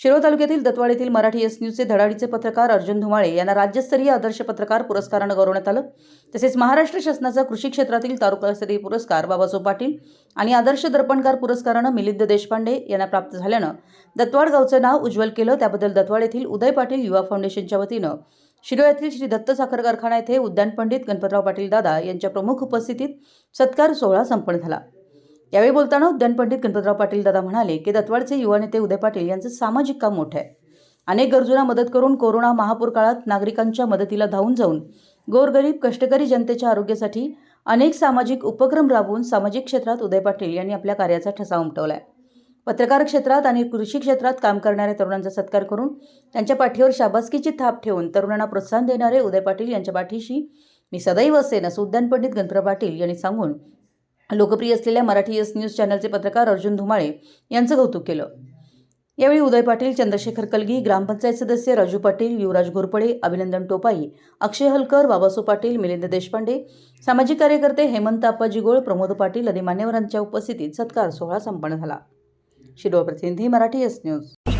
शिरोळ तालुक्यातील दत्वाड येथील मराठी एस न्यूजचे धडाडीचे पत्रकार अर्जुन धुमाळे यांना राज्यस्तरीय आदर्श पत्रकार पुरस्कारानं गौरवण्यात आलं. तसेच महाराष्ट्र शासनाचा कृषी क्षेत्रातील तालुकास्तरीय पुरस्कार बाबासाहेब पाटील आणि आदर्श दर्पणकार पुरस्कारानं मिलिंद देशपांडे यांना प्राप्त झाल्यानं दत्वाड गावचं नाव उज्ज्वल केलं. त्याबद्दल दत्वाड येथील उदय पाटील युवा फाउंडेशनच्या वतीनं शिरोळ येथील श्री दत्त साखर कारखाना येथे उद्यान पंडित गणपतराव पाटील दादा यांच्या प्रमुख उपस्थितीत सत्कार सोहळा संपन्न झाला. यावेळी बोलताना उद्यान पंडित गणपतराव पाटील दादा म्हणाले की दत्वाडचे युवा नेते उदय पाटील यांचं सामाजिक काम मोठं आहे. अनेक गरजूंना मदत करून कोरोना महापूर काळात नागरिकांच्या मदतीला धावून जाऊन गोरगरीब कष्टकरी जनतेच्या आरोग्यासाठी अनेक सामाजिक उपक्रम राबवून सामाजिक क्षेत्रात उदय पाटील यांनी आपल्या कार्याचा ठसा उमटवला आहे पत्रकार क्षेत्रात आणि कृषी क्षेत्रात काम करणाऱ्या तरुणांचा सत्कार करून त्यांच्या पाठीवर शाबासकीची थाप ठेवून तरुणांना प्रोत्साहन देणारे उदय पाटील यांच्या पाठीशी मी सदैव असेन असं उद्यान पंडित गणपतराव पाटील यांनी सांगून लोकप्रिय असलेल्या मराठी एस न्यूज चॅनलचे पत्रकार अर्जुन धुमाळे यांचं कौतुक केलं. यावेळी उदय पाटील चंद्रशेखर कलगी ग्रामपंचायत सदस्य राजू पाटील युवराज घोरपडे अभिनंदन टोपाई अक्षय हलकर बाबासो पाटील मिलिंद देशपांडे सामाजिक कार्यकर्ते हेमंत आप्पाजी गोळ प्रमोद पाटील आदी मान्यवरांच्या उपस्थितीत सत्कार सोहळा संपन्न झाला. शिरोळ प्रतिनिधी मराठी एस न्यूज.